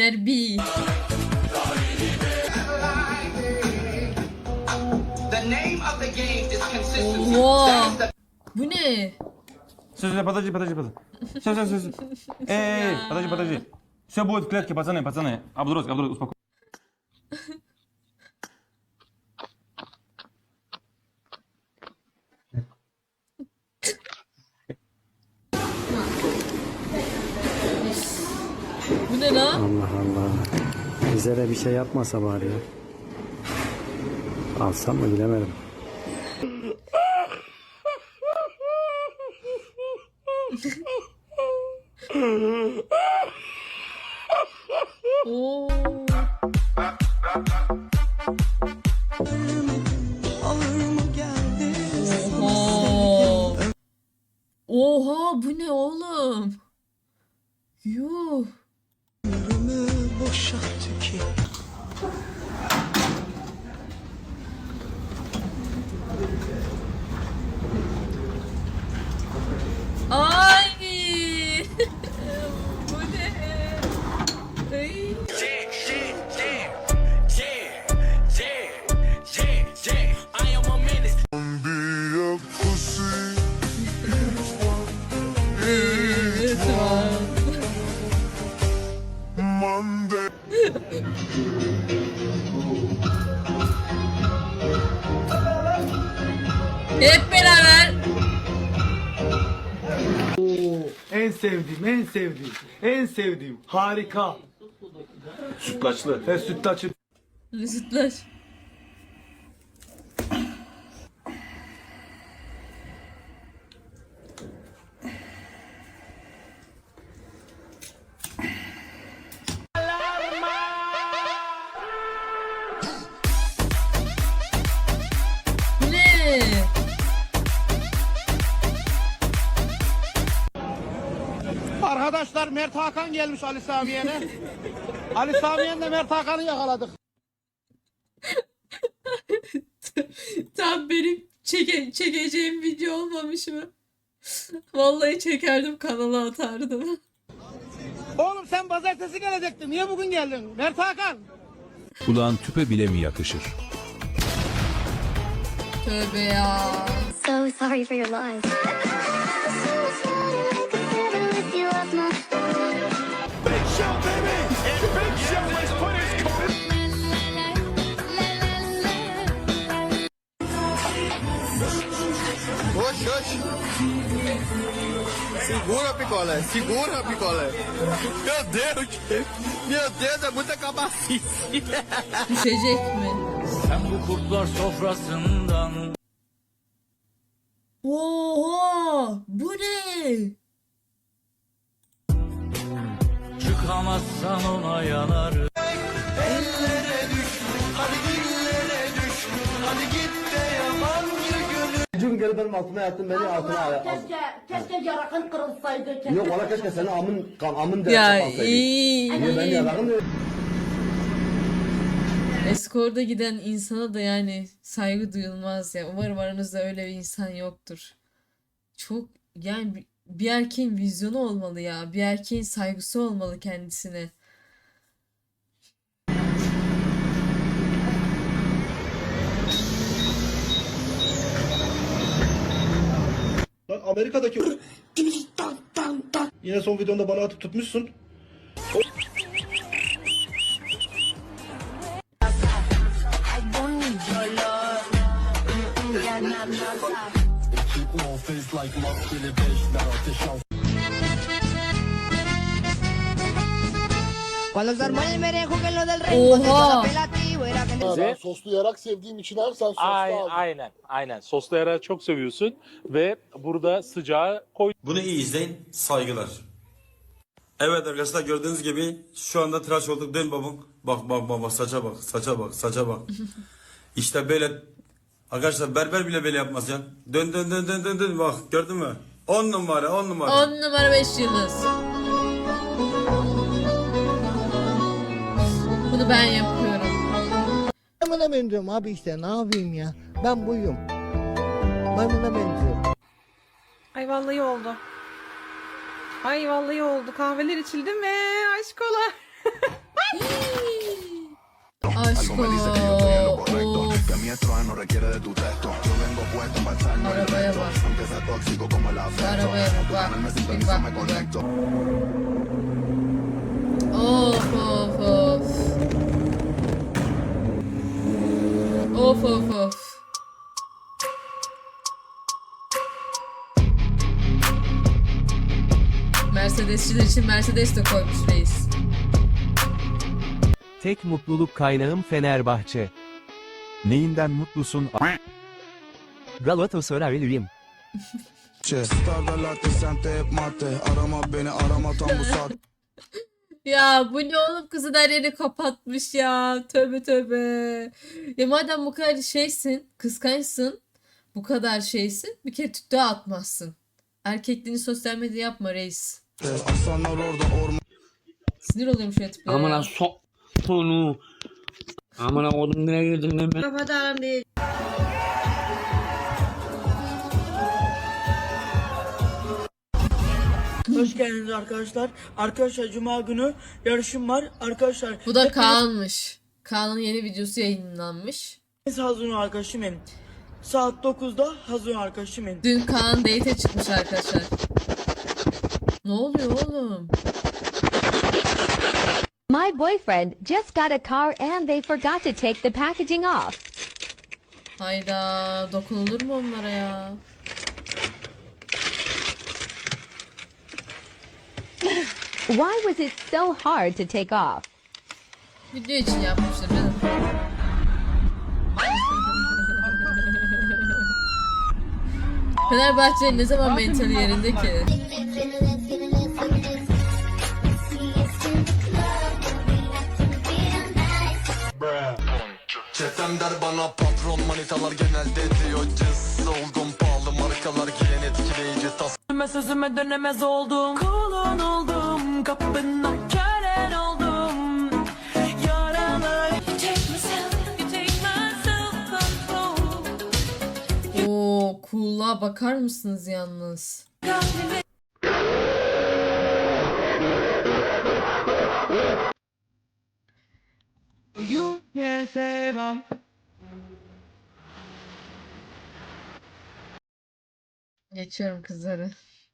Consistency. Oha. Bu ne? Все, все, подожди, подожди, подожди. Все, все, все, все. Эй, подожди, подожди. Все будет в клетке, пацаны, пацаны. Абдурос, Абдурос, успокойся. Allah Allah. Bize de bir şey yapmasa bari ya. Alsam mı bilemedim. Oo. Oha. Bu ne oğlum? Yuh. Ay. Hep beraber. En sevdiğim, en sevdiğim, en sevdiğim. Harika. Sütlaçlı. Ve sütlaçı Mesutlar. Arkadaşlar Mert Hakan gelmiş Ali Samiyen'e. Ali Samiyen'le Mert Hakan'ı yakaladık. Tam benim çeke, çekeceğim video olmamış mı? Vallahi çekerdim kanala atardım. Oğlum sen pazartesi gelecektin. Niye bugün geldin? Mert Hakan. Kulağın tüpe bile mi yakışır? Tövbe ya. So sorry for your loss. Oxe, oxe. Segura, picolé. Segura, picolé. Meu Deus. Meu Deus, é muita cabacice. Düşecek mi? Sen bu kurtlar sofrasından Oha! Bu ne? Çıkamazsan ona yanarım. Cüm gelip benim altıma yattın beni altına al. Keşke, keşke yarakın kırılsaydı. Keşke Yok valla keşke senin amın, kan, amın da Ya kapansaydı. iyi. Niye ben? Eskorda giden insana da yani saygı duyulmaz ya. Umarım aranızda öyle bir insan yoktur. Çok yani bir- erkeğin vizyonu olmalı ya. Bir erkeğin saygısı olmalı kendisine. Lan Amerika'daki Yine son videonda bana atıp tutmuşsun. Oha. Ben soslu yarak sevdiğim için her sen soslu Aynen, al. aynen, aynen. Soslu yarağı çok seviyorsun ve burada sıcağı koy. Bunu iyi izleyin. Saygılar. Evet arkadaşlar gördüğünüz gibi şu anda tıraş olduk. Dön babam. Bak bak bak bak saça bak saça bak saça bak. işte böyle arkadaşlar berber bile böyle yapmaz ya. Dön dön dön dön dön dön bak gördün mü? 10 numara 10 numara. 10 numara 5 yıldız. Bunu ben yapıyorum. Maymuna benziyorum abi işte ne yapayım ya. Ben buyum. Maymuna benziyorum. Ay vallahi oldu. Ay vallahi oldu. Kahveler içildi mi? Aşkolar. Aşko. Of. Arabaya bak. Şu arabaya bak. Bak. Bir bak bir bak. Of of of. Of of of. Mercedesçiler için Mercedes de koymuş reis. Tek mutluluk kaynağım Fenerbahçe. Neyinden mutlusun? Galatasaraylıyım. Arama beni arama tam bu saat Ya bu ne oğlum kızın her yerini kapatmış ya. Tövbe tövbe. Ya madem bu kadar şeysin, kıskançsın, bu kadar şeysin, bir kere tüttüğe atmazsın. Erkekliğini sosyal medya yapma reis. Aslanlar orada orman Sinir oluyorum şu tiplere ya. so sonu. Amına oğlum nereye girdin lan ben? Kapatalım değil. Hoş geldiniz arkadaşlar. Arkadaşlar cuma günü yarışım var. Arkadaşlar Bu da Kaan'mış. Kaan'ın yeni videosu yayınlanmış. Hazun arkadaşım benim. Saat 9'da Hazun arkadaşım benim. Dün Kaan date'e çıkmış arkadaşlar. Ne oluyor oğlum? My boyfriend just got a car and they forgot to take the packaging off. Hayda dokunulur mu onlara ya? Why was it so hard to take off? Video için yapmıştır canım. Fenerbahçe'nin ne zaman mentali yerinde ki? Çetem der bana patron manitalar genelde diyor cız Olgun pahalı markalar giyen etkileyici tas Sözüme dönemez oldum. Kulun oldum. Kapına kölen oldum. Yaralı. Oo, cool'a bakar mısınız yalnız? Geçiyorum kızları.